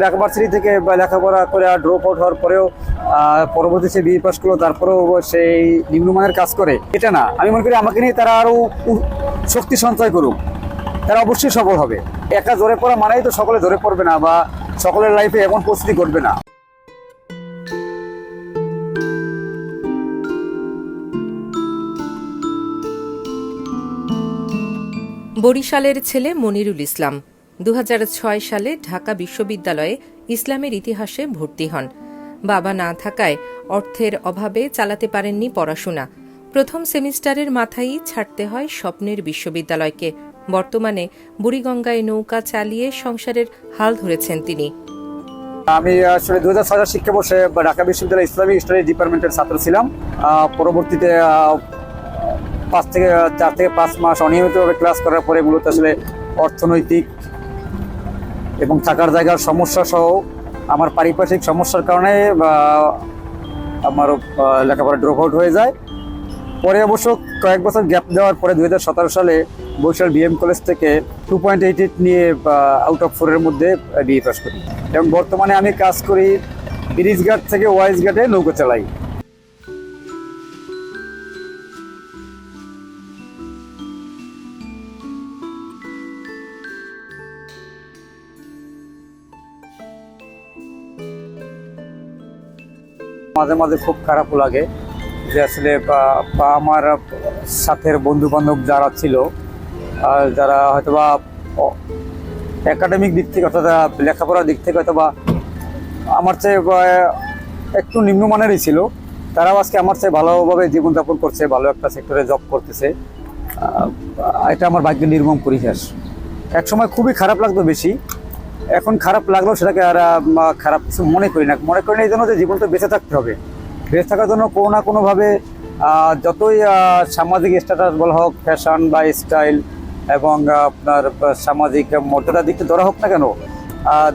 ঢাকা থেকে লেখাপড়া করে ড্রপ আউট হওয়ার পরেও পরবর্তী সে বিএ পাস করল তারপরেও সেই নিম্নমানের কাজ করে। এটা না। আমি মনে করি আমাকে নিয়ে তারা আরও শক্তি সঞ্চয় করুক। তারা অবশ্যই সফল হবে। একা জোরে পড়া মানেই তো সকলে জোরে পড়বে না বা সকলের লাইফে এমন প্রস্তুতি করবে না। বরিশালের ছেলে মনিরুল ইসলাম। দু হাজার ছয় সালে ঢাকা বিশ্ববিদ্যালয়ে ইসলামের ইতিহাসে ভর্তি হন। বাবা না থাকায় অর্থের অভাবে চালাতে পারেননি পড়াশোনা। প্রথম সেমিস্টারের মাথায়ই ছাড়তে হয় স্বপ্নের বিশ্ববিদ্যালয়কে। বর্তমানে বুড়িগঙ্গায় নৌকা চালিয়ে সংসারের হাল ধরেছেন তিনি। আমি আসলে দু হাজার ছয় শিক্ষাবর্ষে ঢাকা বিশ্ববিদ্যালয় ইসলামিক স্টাডিজ ডিপার্টমেন্টের ছাত্র ছিলাম। পরবর্তীতে পাঁচ থেকে, চার থেকে পাঁচ মাস অনিয়মিতভাবে ক্লাস করার পরে মূলত আসলে অর্থনৈতিক এবং থাকার জায়গার সমস্যা সহ আমার পারিপার্শ্বিক সমস্যার কারণে আমার লেখাপড়া ড্রপ আউট হয়ে যায়। পরে অবশ্য কয়েক বছর গ্যাপ দেওয়ার পরে দু হাজার সতেরো সালে বরিশাল বিএম কলেজ থেকে টু পয়েন্ট এইট এইট নিয়ে আউট অফ ফোরের মধ্যে বিএ পাস করি। এবং বর্তমানে আমি কাজ করি ব্রিজঘাট থেকে ওয়াইজ ঘাটে নৌকো চালাই। মাঝে মাঝে খুব খারাপ লাগে যে আসলে বা- বা আমার সাথের বন্ধু বান্ধব যারা ছিল যারা হয়তোবা একাডেমিক দিক থেকে অর্থাৎ লেখাপড়ার দিক থেকে হয়তোবা আমার চেয়ে একটু নিম্নমানেরই ছিল। তারাও আজকে আমার চেয়ে ভালোভাবে জীবনযাপন করছে, ভালো একটা সেক্টরে জব করতেছে। এটা আমার ভাগ্যের নির্মম পরিহাস। এক সময় খুবই খারাপ লাগতো বেশি। এখন খারাপ লাগলেও সেটাকে আর খারাপ কিছু মনে করি না। মনে করি না এই জন্য যে জীবন তো বেঁচে থাকতে হবে। বেঁচে থাকার জন্য কোনো না কোনোভাবে যতই সামাজিক স্ট্যাটাস বলা হোক ফ্যাশন বা স্টাইল এবং আপনার সামাজিক মর্যাদার দিকটা ধরা হোক না কেন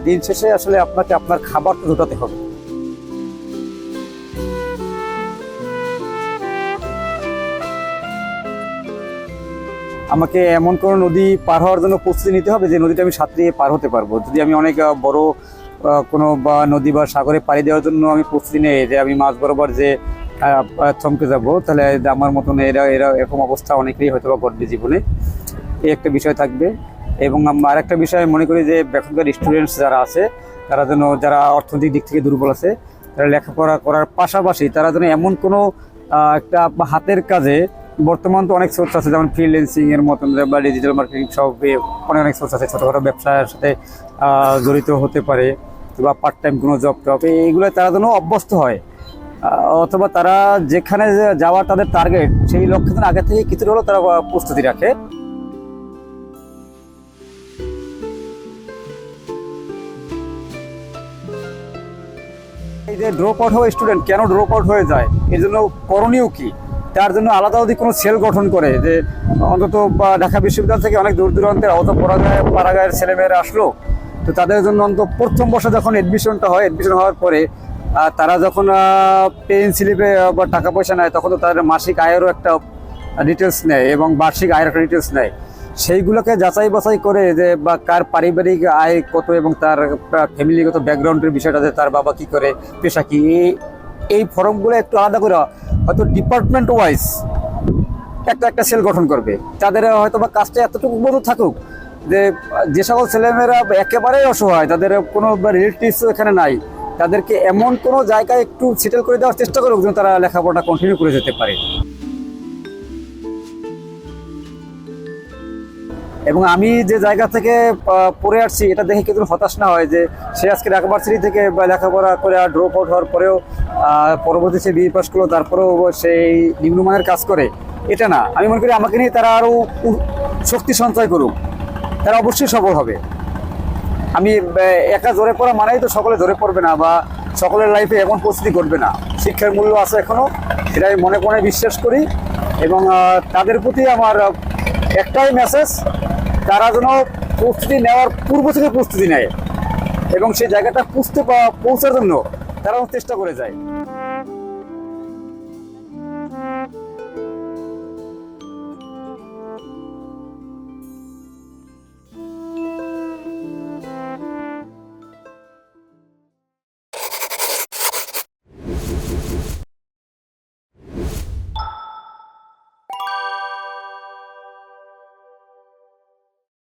দিন শেষে আসলে আপনাকে আপনার খাবার তো জোটাতে হবে। আমাকে এমন কোনো নদী পার হওয়ার জন্য প্রস্তুতি নিতে হবে যে নদীটা আমি সাঁতরিয়ে পার হতে পারব। যদি আমি অনেক বড় কোনো, বা, নদী বা সাগরে পাড়ি দেওয়ার জন্য আমি প্রস্তুতি নেই, যে আমি মাছ বরাবর যে থমকে যাব, তাহলে আমার মতন এরা এরা এরকম অবস্থা অনেকেরই হয়তো বা ঘটবে জীবনে। এই একটা বিষয় থাকবে। এবং আম- আরেকটা বিষয় মনে করি যে এখনকার স্টুডেন্টস যারা আছে, তারা যেন, যারা অর্থনৈতিক দিক থেকে দুর্বল আছে, তারা লেখাপড়া করার পাশাপাশি তারা যেন এমন কোনো একটা হাতের কাজে বর্তমান তো অনেক সোর্স আছে, যেমন ফ্রিল্যান্সিং এর মতন বা ডিজিটাল মার্কেটিং সব অনেক অনেক সোর্স আছে, ছোটোখাটো ব্যবসার সাথে জড়িত হতে পারে বা পার্ট টাইম কোনো জব টব এইগুলো তারা যেন অভ্যস্ত হয়। অথবা তারা যেখানে যাওয়ার তাদের টার্গেট সেই লক্ষ্যে যেন আগে থেকে কিছুটা হলেও তারা প্রস্তুতি রাখে। এই যে ড্রপ আউট হওয়া স্টুডেন্ট কেন ড্রপ আউট হয়ে যায়? এর জন্য করণীয় কি? তার জন্য আলাদা যদি কোনো সেল গঠন করে, যে অন্তত ঢাকা বিশ্ববিদ্যালয় থেকে অনেক দূর দূরান্তের অত পরাগায় পাড়াগায়ের ছেলেমেয়েরা আসলো, তো তাদের জন্য অন্তত প্রথম বর্ষে যখন অ্যাডমিশনটা হয় অ্যাডমিশন হওয়ার পরে তারা যখন পেন স্লিপে বা টাকা পয়সা নেয়, তখন তো তাদের মাসিক আয়েরও একটা ডিটেলস নেয় এবং বার্ষিক আয়ের একটা ডিটেলস নেয়। সেইগুলোকে যাচাই বাছাই করে যে, বা কার পারিবারিক আয় কত এবং তার ফ্যামিলিগত ব্যাকগ্রাউন্ডের বিষয়টা যে তার বাবা কি করে, পেশা কি এই ফর্মগুলো একটু আলাদা করে হয়তো ডিপার্টমেন্ট ওয়াইজ একটা একটা সেল গঠন করবে। তাদের হয়তো বা কাজটা এতটুকু বোধ থাকুক যে যে সকল ছেলেমেয়েরা একেবারেই অসহায়, তাদের কোনো রিলেটিভস এখানে নাই। তাদেরকে এমন কোনো জায়গায় একটু সেটেল করে দেওয়ার চেষ্টা করুক যেন তারা লেখাপড়াটা কন্টিনিউ করে যেতে পারে। এবং আমি যে জায়গা থেকে পড়ে আসছি, এটা দেখে কিন্তু হতাশ না হয় যে সে আজকে ঢাকা থেকে বা লেখাপড়া করে আর ড্রপ আউট হওয়ার পরেও পরবর্তী সে বিএ পাস করল, তারপরেও সেই নিম্নমানের কাজ করে, এটা না। আমি মনে করি আমাকে নিয়ে তারা আরও শক্তি সঞ্চয় করুক। তারা অবশ্যই সফল হবে। আমি একা জোরে পড়া মানেই তো সকলে জোরে পড়বে না বা সকলের লাইফে এমন প্রস্তুতি করবে না। শিক্ষার মূল্য আছে এখনও আমি মনে মনে বিশ্বাস করি এবং তাদের প্রতি আমার একটাই মেসেজ তারা যেন প্রস্তুতি নেওয়ার পূর্ব থেকে প্রস্তুতি নেয় এবং সেই জায়গাটা পুষতে পৌঁছার জন্য তারা চেষ্টা করে যায়।